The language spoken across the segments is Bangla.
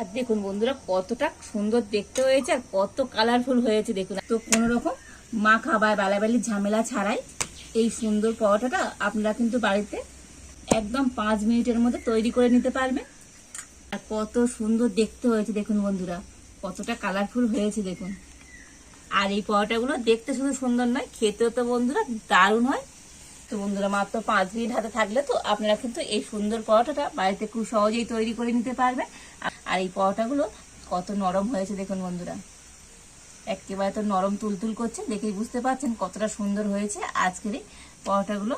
আর দেখুন বন্ধুরা, কতটা সুন্দর দেখতে হয়েছে আর কত কালারফুল হয়েছে, দেখুন। তো কোনো রকম মাখা বা বেলাবেলি ঝামেলা ছাড়াই এই সুন্দর পরোটাটা আপনারা কিন্তু বাড়িতে একদম পাঁচ মিনিটের মধ্যে তৈরি করে নিতে পারবেন। আর কত সুন্দর দেখতে হয়েছে, দেখুন বন্ধুরা, কতটা কালারফুল হয়েছে, দেখুন। আর এই পরোটাগুলো দেখতে শুধু সুন্দর নয়, খেতেও তো বন্ধুরা দারুণ হয়। তো বন্ধুরা, মাত্র পাঁচ মিনিট হাতে থাকলে তো আপনারা কিন্তু এই সুন্দর পরোটাটা বাড়িতে খুব সহজেই তৈরি করে নিতে পারবেন। আর এই পরোটাগুলো কত নরম হয়েছে দেখুন বন্ধুরা। একেবারে তো নরম তুলতুল করছে, দেখেই বুঝতে পারছেন কতটা সুন্দর হয়েছে আজকের এই পরোটাগুলো।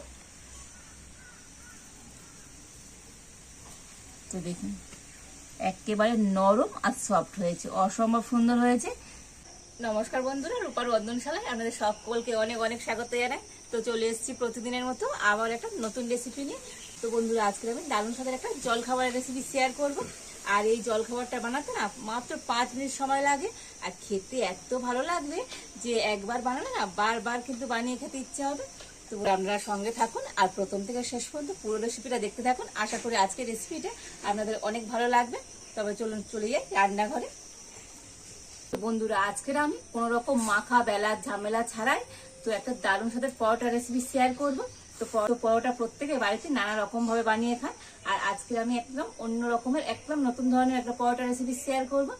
তো দেখুন, একেবারে নরম আর সফট হয়েছে, অসম্ভব সুন্দর হয়েছে। নমস্কার বন্ধুরা, রূপার বন্ধনশালায় আপনাদের সকলকে অনেক অনেক স্বাগত জানাই। তো চলে এসেছি প্রতিদিনের মতো আবার একটা নতুন রেসিপি নিয়ে। তো বন্ধুরা আজকে আমি দারুণ স্বাদের একটা জলখাবারের রেসিপি শেয়ার করব। আর এই জলখাবারটা বানাতে না মাত্র পাঁচ মিনিট সময় লাগে। আর খেতে এত ভালো লাগবে যে একবার বানালে না বারবার কিন্তু বানিয়ে খেতে ইচ্ছে হবে। তো আপনারা সঙ্গে থাকুন আর প্রথম থেকে শেষ পর্যন্ত পুরো রেসিপিটা দেখতে থাকুন। আশা করি আজকের রেসিপিটা আপনাদের অনেক ভালো লাগবে। তবে চলুন, চলে যাই রান্নাঘরে। বন্ধুরা, আজকের আমি কোনো রকম মাখা বেলা ঝামেলা ছাড়াই তো একটা দারুণ সাথে পরোটা রেসিপি শেয়ার করব। তো পরোটা প্রত্যেকে বাড়িতে নানা রকম ভাবে বানিয়ে খায় আর আজকে আমি একদম অন্য রকমের, একদম নতুন ধরনের একটা পরোটা রেসিপি শেয়ার করব।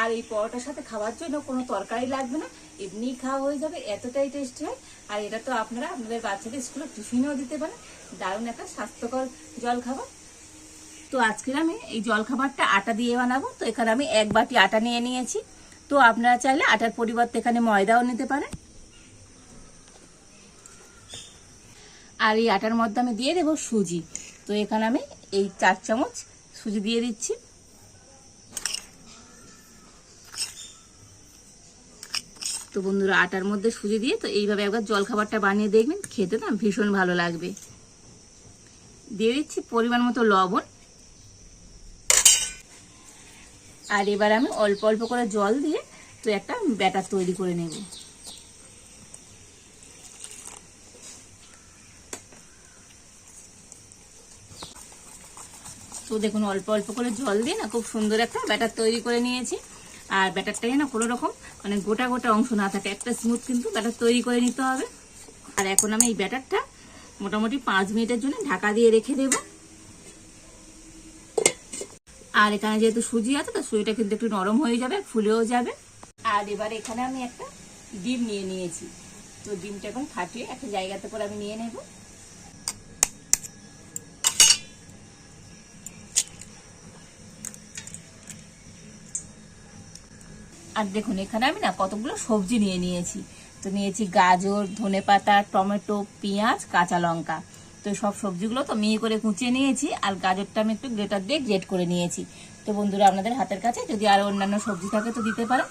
আর এই পরোটার সাথে খাওয়ার জন্য কোনো তরকারি লাগবে না, এমনিই খাওয়া হয়ে যাবে, এতটাই টেস্টি হয়। আর এটা তো আপনারা আপনাদের বাচ্চাদের স্কুলে টিফিনেও দিতে পারেন। দারুণ একটা স্বাস্থ্যকর জল খাবার তো আজকের আমি এই জলখাবারটা আটা দিয়ে বানাবো। তো এখানে আমি এক বাটি আটা নিয়ে নিয়েছি। তো আপনারা চাইলে আটার পরিবর্তে এখানে ময়দাও নিতে পারেন। আর এই আটার মধ্যে আমি দিয়ে দেবো সুজি। তো এখানে আমি এই চার চামচ সুজি দিয়ে দিচ্ছি। তো বন্ধুরা, আটার মধ্যে সুজি দিয়ে তো এইভাবে একবার জলখাবারটা বানিয়ে দেখবেন, খেতে না ভীষণ ভালো লাগবে। দিয়ে দিচ্ছি পরিমাণ মতো লবণ। আর এবার আমি অল্প অল্প করে জল দিয়ে তো একটা ব্যাটার তৈরি করে নেব। তো দেখুন, অল্প অল্প করে জল দিয়ে না খুব সুন্দর একটা ব্যাটার তৈরি করে নিয়েছি। আর ব্যাটারটাকে না কোনো রকম মানে গোটা গোটা অংশ না থাকে, একটা স্মুথ কিন্তু ব্যাটার তৈরি করে নিতে হবে। আর এখন আমি এই ব্যাটারটা মোটামুটি পাঁচ মিনিটের জন্য ঢাকা দিয়ে রেখে দেবো। আর এখানে যেহেতু সুজি আছে, তো সুজিটা কিন্তু একটু নরম হয়ে যাবে, ফুলেও যাবে। আর এবার এখানে আমি একটা ডিম নিয়ে নিয়েছি। তো ডিমটা এখন ফাটিয়ে একটা জায়গাতে করে আমি নিয়ে নেব। আর দেখুন, এখানে আমি না কতগুলো সবজি নিয়ে নিয়েছি। তো নিয়েছি গাজর, ধনে পাতা, টমেটো, পেঁয়াজ, কাঁচা লঙ্কা। তো সব সবজিগুলো তো মিহি করে কুচিয়ে নিয়েছি আর গাজরটা আমি একটু গ্রেটার দিয়ে গ্রেট করে নিয়েছি। তো বন্ধুরা, আপনাদের হাতের কাছে যদি আরও অন্যান্য সবজি থাকে তো দিতে পারেন।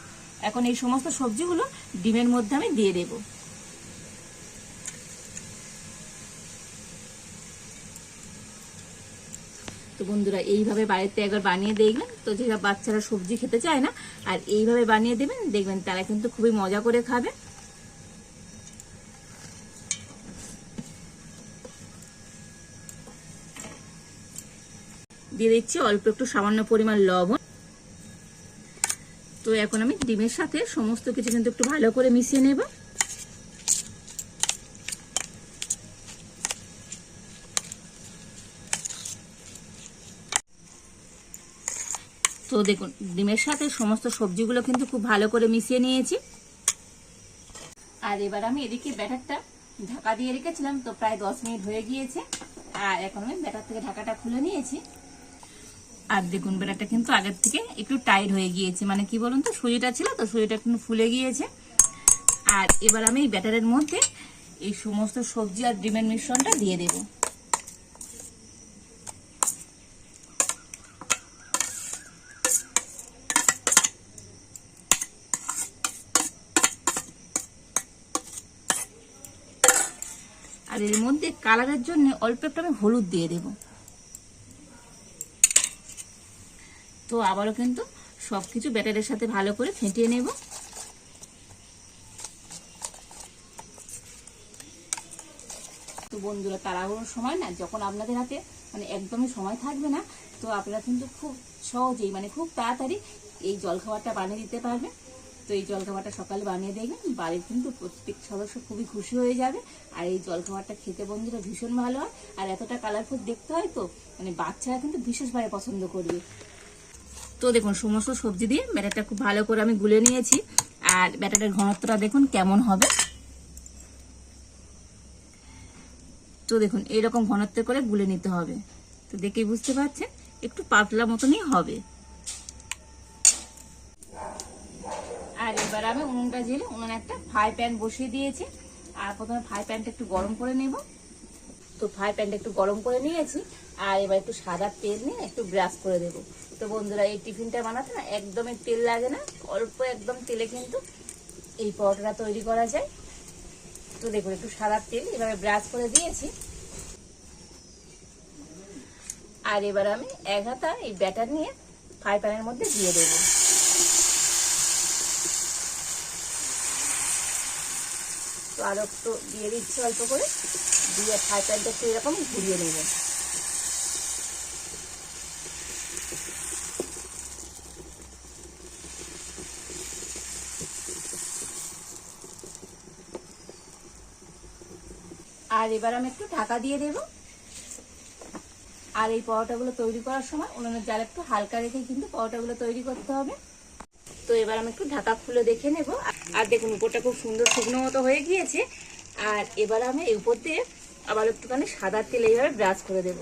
এখন এই সমস্ত সবজিগুলো ডিমের মধ্যে আমি দিয়ে দেবো। তো বন্ধুরা, এইভাবে বাড়িতে একবার বানিয়ে দেখবেন। তো যেসব বাচ্চারা সবজি খেতে চায় না, আর এইভাবে বানিয়ে দেবেন, দেখবেন তারা কিন্তু খুবই মজা করে খাবে। দিয়ে দিচ্ছি অল্প একটু সামান্য পরিমাণ লবণ। তো এখন আমি ডিমের সাথে সমস্ত কিছু কিন্তু একটু ভালো করে মিশিয়ে নেব। দেখুন, ডিমের সাথে সমস্ত সবজিগুলো কিন্তু খুব ভালো করে মিশিয়ে নিয়েছি। আর এবার আমি এদিকে ব্যাটারটা ঢাকা দিয়ে রেখেছিলাম, তো প্রায় দশ মিনিট হয়ে গিয়েছে। আর এখন আমি ব্যাটার থেকে ঢাকাটা খুলে নিয়েছি। আর দেখুন, ব্যাটারটা কিন্তু আগের থেকে একটু টাইট হয়ে গিয়েছে। মানে কি বলুন তো, সুজিটা ছিল তো, সুজিটা একটু ফুলে গিয়েছে। আর এবার আমি ব্যাটারের মধ্যে এই সমস্ত সবজি আর ডিমের মিশ্রণটা দিয়ে দেবো। আর এর মধ্যে কালারের জন্য অল্প একটু আমি হলুদ দিয়ে দেব। তো আবারও কিন্তু সবকিছু ব্যাটারের সাথে ভালো করে ফেটিয়ে নেব। তো বন্ধুরা, তাড়াহুড়োর সময় না, যখন আপনাদের হাতে মানে একদমই সময় থাকবে না, তো আপনারা কিন্তু খুব সহজেই মানে খুব তাড়াতাড়ি এই জলখাবারটা বানিয়ে দিতে পারবেন। তো এই জলখাবারটা সকালে বানিয়ে দেখবেন, বাড়ির কিন্তু প্রত্যেক সদস্য খুবই খুশি হয়ে যাবে। আর এই জলখাবারটা খেতে বন্ধুরা ভীষণ ভালো হয়। আর এতটা কালারফুল দেখতে হয় তো মানে বাচ্চারা কিন্তু বিশেষভাবে পছন্দ করবে। তো দেখুন, সমস্ত সবজি দিয়ে ব্যাটারটা খুব ভালো করে আমি গুলে নিয়েছি। আর ব্যাটারের ঘনত্বটা দেখুন কেমন হবে। তো দেখুন, এইরকম ঘনত্ব করে গুলে নিতে হবে। তো দেখেই বুঝতে পারছেন, একটু পাতলা মতনই হবে আর এবার আমি উনুনটা জেলে উনুন একটা ফ্রাই প্যান বসিয়ে দিয়েছি। আর প্রথমে ফ্রাই প্যানটা একটু গরম করে নেব। তো ফ্রাই প্যানটা একটু গরম করে নিয়েছি, আর এবার একটু সাদা তেল নিয়ে একটু ব্রাশ করে দেব। তো বন্ধুরা, এই টিফিনটা বানাতে না একদমই তেল লাগে না, অল্প একদম তেলে কিন্তু এই পরোটাটা তৈরি করা যায়। তো দেখুন, একটু সাদা তেল এভাবে ব্রাশ করে দিয়েছি। আর এবার আমি এক হাতা এই ব্যাটার নিয়ে ফ্রাই প্যানের মধ্যে দিয়ে দেবো। তো আরও একটু দিয়ে দিচ্ছি অল্প করে। দিয়ে ফ্রাই প্যানটা একটু এরকম ঘুরিয়ে নেব। আর এবার আমি একটু ঢাকা দিয়ে দেব। আর এই পরোটাগুলো তৈরি করার সময় উনুনের জাল একটু হালকা রেখে কিন্তু পরোটাগুলো তৈরি করতে হবে। তো এবার আমি একটু ঢাকা খুলে দেখে নেব। আর দেখুন, উপরটা খুব সুন্দর শুকনো মতো হয়ে গিয়েছে। আর এবার আমি এই উপর দিয়ে আবার একটুখানি সাদা তেল এইভাবে ব্রাশ করে দেব।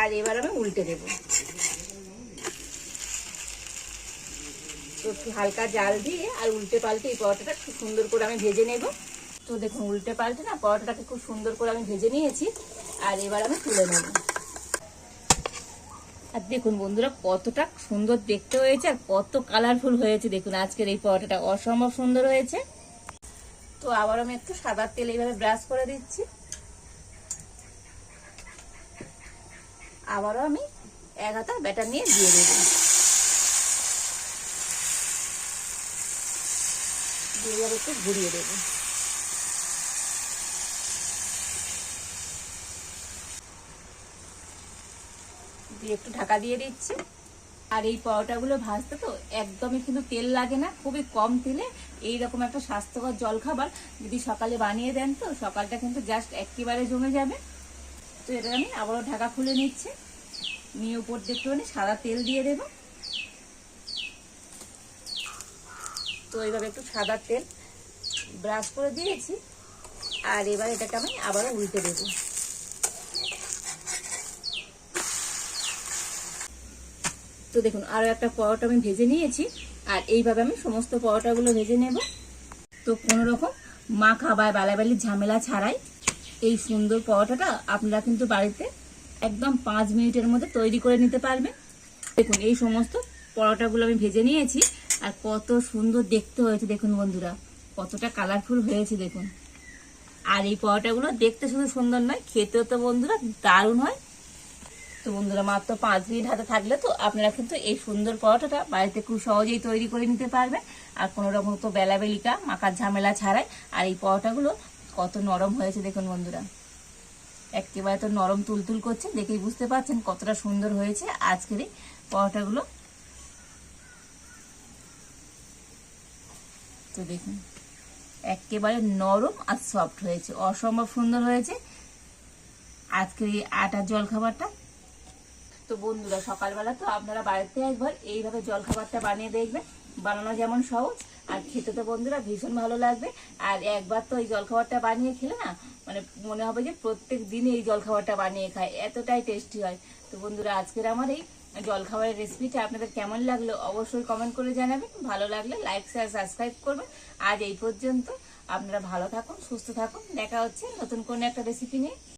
আর এবার আমি উল্টে দেব। তো একটু হালকা জাল দিয়ে আর উল্টে পাল্টে এই পরোটাটা খুব সুন্দর করে আমি ভেজে নেব। তো দেখুন, উল্টে পাল্টে না পরোটাটাকে খুব সুন্দর করে আমি ভেজে নিয়েছি। আর এবার আমি তুলে নেব। আর দেখুন বন্ধুরা, কতটা সুন্দর দেখতে হয়েছে আর কত কালারফুল হয়েছে। দেখুন, আজকের এই পরোটাটা অসম্ভব সুন্দর হয়েছে। তো আবার আমি একটু সাদা তেল এইভাবে ব্রাশ করে দিচ্ছি। আবারও আমি এক হাতা ব্যাটার নিয়ে দিয়ে দেবো। দিয়ে একটু ঘুরিয়ে দেবো। দিয়ে একটু ঢাকা দিয়ে দিচ্ছি। আর এই পরোটাগুলো ভাজতে তো একদমই কিন্তু তেল লাগে না, খুবই কম তেলে। এইরকম একটা স্বাস্থ্যকর জলখাবার যদি সকালে বানিয়ে দেন তো, সকালটা কিন্তু জাস্ট একেবারে জমে যাবে। তো এটা আমি আবারও ঢাকা খুলে নিচ্ছি। নিয়ে উপর দিয়ে একটুখানি সাদা তেল দিয়ে দেব। তো এইভাবে একটু সাদা তেল ব্রাশ করে দিয়েছি। আর এবার এটাকে আমি আবারও উল্টে দেবো। তো দেখুন আরও একটা পরোটা আমি ভেজে নিয়েছি, আর এইভাবে আমি সমস্ত পরোটাগুলো ভেজে নেব। তো কোনো রকম মাখা বা বেলাবেলির ঝামেলা ছাড়াই এই সুন্দর পরোটাটা আপনারা কিন্তু বাড়িতে একদম পাঁচ মিনিটের মধ্যে তৈরি করে নিতে পারবেন। দেখুন, এই সমস্ত পরোটাগুলো আমি ভেজে নিয়েছি, আর কত সুন্দর দেখতে হয়েছে। দেখুন বন্ধুরা, কতটা কালারফুল হয়েছে, দেখুন। আর এই পরোটাগুলো দেখতে শুধু সুন্দর নয়, খেতেও তো বন্ধুরা দারুণ হয়। তো বন্ধুরা, মাত্র পাঁচ মিনিট হাতে থাকলে তো আপনারা কিন্তু এই সুন্দর পরোটাটা বাড়িতে খুব সহজেই তৈরি করে নিতে পারবেন। আর কোনো রকম তো বেলাবেলিকা, মাখার ঝামেলা ছাড়াই। আর এই পরোটাগুলো কত নরম হয়েছে দেখুন বন্ধুরা। একেবারে তো নরম তুলতুল করছে, দেখেই বুঝতে পারছেন কতটা সুন্দর হয়েছে আজকের এই পরোটাগুলো। তো দেখুন, একেবারে নরম আর সফট হয়েছে, অসম্ভব সুন্দর হয়েছে। আজকের এই আটার জলখাবারটা তো বন্ধুরা, সকালবেলা তো আপনারা বাড়িতে একবার এইভাবে জলখাবারটা বানিয়ে দেখবেন। বানানো যেমন সহজ, আর খেতে তো বন্ধুরা ভীষণ ভালো লাগবে। আর একবার তো এই জলখাবারটা বানিয়ে খেলে না মানে মনে হবে যে প্রত্যেক দিন এই জলখাবারটা বানিয়ে খায়, এতটাই টেস্টি হয়। তো বন্ধুরা, আজকের আমার এই জলখাবারের রেসিপিটা আপনাদের কেমন লাগল অবশ্যই কমেন্ট করে জানাবেন। ভালো লাগলে লাইক শেয়ার সাবস্ক্রাইব করবেন। আজ এই পর্যন্ত আপনারা ভালো থাকুন, সুস্থ থাকুন। দেখা হচ্ছে নতুন কোনো একটা রেসিপি নিয়ে।